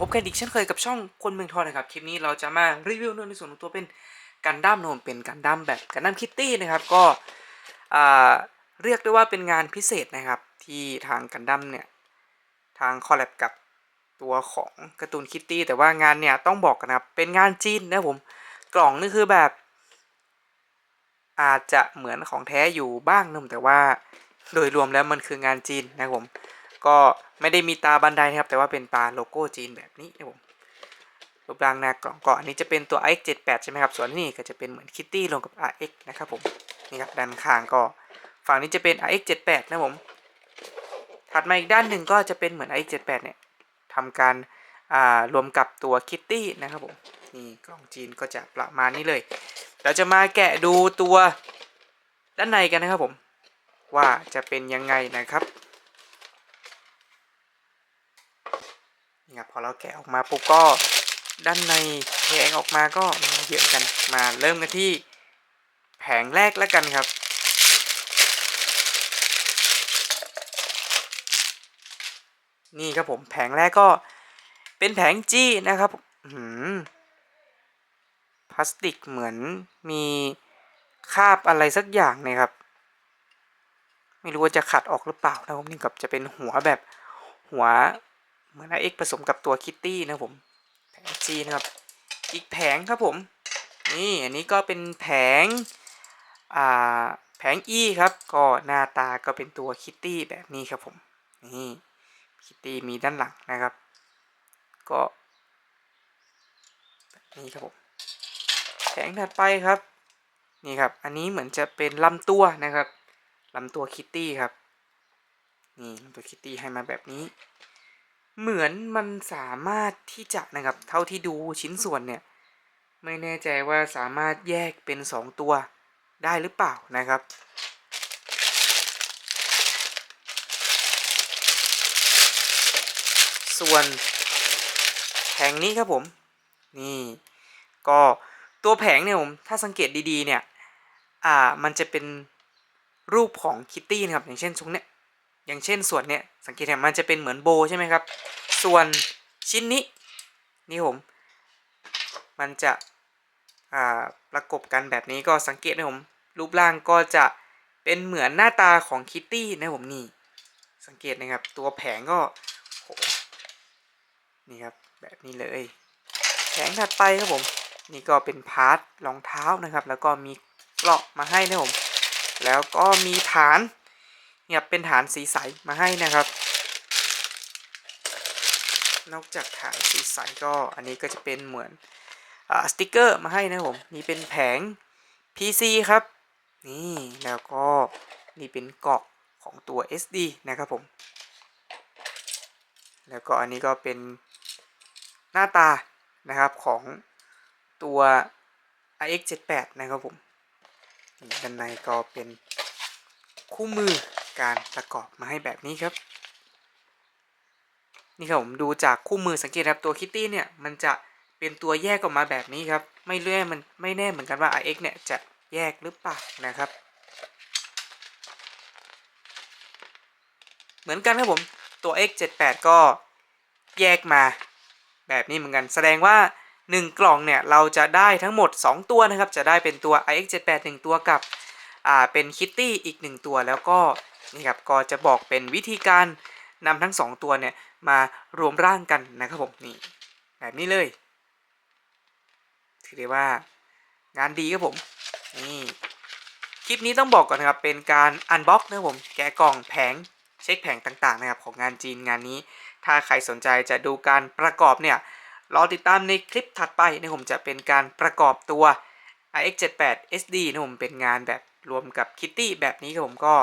พบกันอีกเช่นเคยกับช่องคนเมืองทองนะครับ คลิปนี้เราจะมารีวิวในส่วนของตัวเป็นกันดั้มนมเป็นกันดั้มแบบกันดั้มคิตตี้นะครับ ก็เรียกได้ว่าเป็นงานพิเศษนะครับ ที่ทางกันดั้มเนี่ย ทางคอลแลบกับตัวของการ์ตูนคิตตี้แต่ว่างานเนี่ยต้องบอกกันนะครับ เป็นงานจีนนะผมกล่องนี่คือแบบ อาจจะเหมือนของแท้อยู่บ้างนะแต่ว่าโดยรวมแล้วมันคืองานจีนนะผม ก็ไม่ได้มีตาบันไดนะครับ แต่ว่าเป็นตาโลโก้จีนแบบนี้นะผมรูปร่างหน้ากล่องก็อันนี้จะเป็นตัว RX78 ใช่ไหมครับ ส่วนนี้ก็จะเป็นเหมือนคิตตี้ลงกับ RX นะครับผม นี่ครับด้านข้างก็ฝั่งนี้จะเป็น RX78 นะผม ถัดมาอีกด้านหนึ่งก็จะเป็นเหมือน RX78 เนี่ยทำการอ่ารวมกับตัวคิตตี้นะครับผม นี่กล่องจีนก็จะประมาณนี้เลย เราจะมาแกะดูตัวด้านในกันนะครับผม ว่าจะเป็นยังไงนะครับ นี่ครับพอเราแกะออกมาปุ๊บก็ด้านในแผงออกมาก็มีเยอะกันมาเริ่มกันที่แผงแรกแล้วกันครับ นี่ครับผมแผงแรกก็เป็นแผงจี้นะครับหืมพลาสติกเหมือนมีคาบอะไรสักอย่างเนี่ยครับ ไม่รู้ว่าจะขัดออกหรือเปล่านะครับนี่กับจะเป็นหัวแบบหัว เหมือนเอ็กผสมกับตัวคิตตี้นะผมแผงจีนะครับอีกแผงครับผม นี่อันนี้ก็เป็นแผงอ่าแผง E ครับ ก็หน้าตาก็เป็นตัวคิตตี้แบบนี้ครับผมนี่คิตตี้มีด้านหลังนะครับ ก็แบบนี้ครับผมแผงถัดไปครับนี่ครับ อันนี้เหมือนจะเป็นลำตัวนะครับลำตัวคิตตี้ครับ นี่ลำตัวคิตตี้ให้มาแบบนี้ เหมือนมันสามารถที่จะนะครับ เท่าที่ดูชิ้นส่วนเนี่ย ไม่แน่ใจว่าสามารถแยกเป็น 2 ตัวได้หรือเปล่านะครับ ส่วนแผงนี้ครับผม นี่ ก็ตัวแผงเนี่ยผม ถ้าสังเกตดีๆเนี่ย อ่ามันจะเป็นรูปของคิตตี้นะครับ อย่างเช่นตรงเนี้ย อย่างเช่นส่วนเนี้ยสังเกตเห็นมันจะเป็นเหมือนโบใช่ไหมครับ ส่วนชิ้นนี้นี่ผม มันจะอ่าประกบกันแบบนี้ก็สังเกตนะผมรูปร่างก็จะเป็นเหมือนหน้าตาของคิตตี้นะผมนี่สังเกตนะครับตัวแผงก็โหนี่ครับแบบนี้เลย แผงถัดไปครับผม นี่ก็เป็นพาร์ทรองเท้านะครับ แล้วก็มีกรอกมาให้นะผม แล้วก็มีฐาน เนี่ยเป็นฐานสีใสมาให้นะครับ นอกจากฐานสีใสก็อันนี้ก็จะเป็นเหมือนอ่าสติกเกอร์มาให้นะผมนี่เป็นแผง PC ครับ นี่แล้วก็นี่เป็นเกาะของตัว SD นะครับผม แล้วก็อันนี้ก็เป็นหน้าตานะครับของตัว iX78 นะครับผมด้านในก็เป็นคู่มือ การประกอบมาให้แบบนี้ครับ นี่ครับผมดูจากคู่มือสังเกตครับตัวคิตตี้เนี่ยมันจะเป็นตัวแยกออกมาแบบนี้ครับ ไม่เลื่อยมันไม่แน่เหมือนกันว่า iX เนี่ยจะแยกหรือเปล่านะครับ เหมือนกันครับผมตัว X78 ก็แยกมาแบบนี้เหมือนกัน แสดงว่า 1 กล่องเนี่ยเราจะได้ทั้งหมด 2 ตัวนะครับ จะได้เป็นตัว iX78 1ตัวกับ อ่า เป็นคิตตี้อีก 1 ตัวแล้วก็ นี่ครับก็จะบอกเป็นวิธีการนำทั้ง 2 ตัวเนี่ยมารวมร่างกันนะครับผมนี่แบบนี้เลยถือได้ว่างานดีครับผมนี่คลิปนี้ต้องบอกก่อนนะครับเป็นการอันบ็อกนะครับผมแกะกล่องแผงเช็คแผงต่างๆนะครับของงานจีนงานนี้ ถ้าใครสนใจจะดูการประกอบเนี่ยรอติดตามในคลิปถัดไปนะผมจะเป็นการประกอบตัว iX78 SD นะผมเป็นงานแบบรวมกับคิตตี้แบบนี้ครับผมก็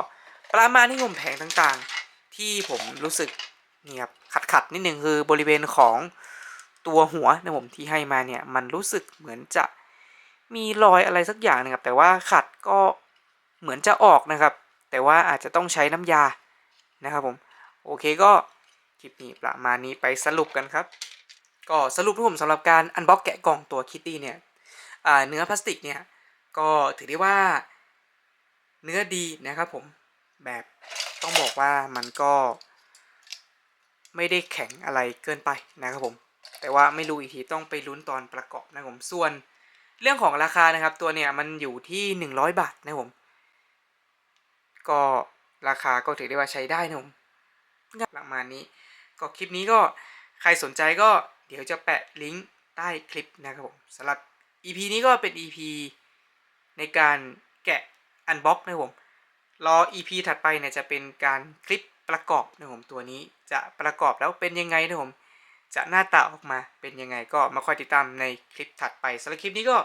ประมาณที่ผมแผงต่างๆ ที่ผมรู้สึกนี่ครับขัดๆนิดนึงคือบริเวณของตัวหัวนะผมที่ให้มาเนี่ยมันรู้สึกเหมือนจะมีรอยอะไรสักอย่างนะครับ แต่ว่าขัดก็เหมือนจะออกนะครับ แต่ว่าอาจจะต้องใช้น้ำยานะครับผมโอเคก็คลิปนี้ประมาณนี้ไปสรุปกันครับ ก็สรุปที่ผมสำหรับการอันบ็อกแกะกล่องตัวคิตตี้เนี่ยเนื้อพลาสติกเนี่ยก็ถือได้ว่าเนื้อดีนะครับผม แบบต้องบอกว่ามันก็ไม่ได้แข็งอะไรเกินไปนะครับผม แต่ว่าไม่รู้อีกทีต้องไปลุ้นตอนประกอบนะครับผมส่วนเรื่องของราคานะครับ ตัวเนี่ยมันอยู่ที่ 100 บาทนะครับผม ก็ราคาก็ถือได้ว่าใช้ได้นะผมประมาณนี้ ก็คลิปนี้ก็ใครสนใจก็เดี๋ยวจะแปะลิงก์ใต้คลิปนะครับผมสำหรับ EP นี้ก็เป็น EP ในการแกะอันบ็อกนะครับผม รอ EP ถัดไปเนี่ยจะเป็นการคลิปประกอบนะผมตัวนี้จะประกอบแล้วเป็นยังไงนะผมจะหน้าตาออกมาเป็นยังไงก็มาคอยติดตามในคลิปถัดไปสำหรับคลิปนี้ก็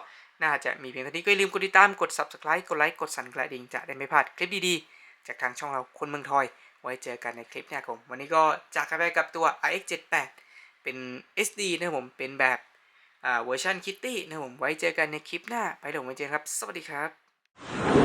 น่าจะมีเพียงเท่านี้ก็อย่าลืมกดติดตามกด subscribe กดไลค์กดสั่นกระดิ่งจะได้ไม่พลาดคลิปดีๆ จากทางช่องเราคนเมืองทอย ไว้เจอกันในคลิปหน้าครับผมวันนี้ก็จากกันไปกับตัว iX78 เป็น SD นะผมเป็นแบบอ่าเวอร์ชันคิตตี้นะผมไว้เจอกันในคลิปหน้าไปเดี๋ยวไว้เจอกันครับ สวัสดีครับ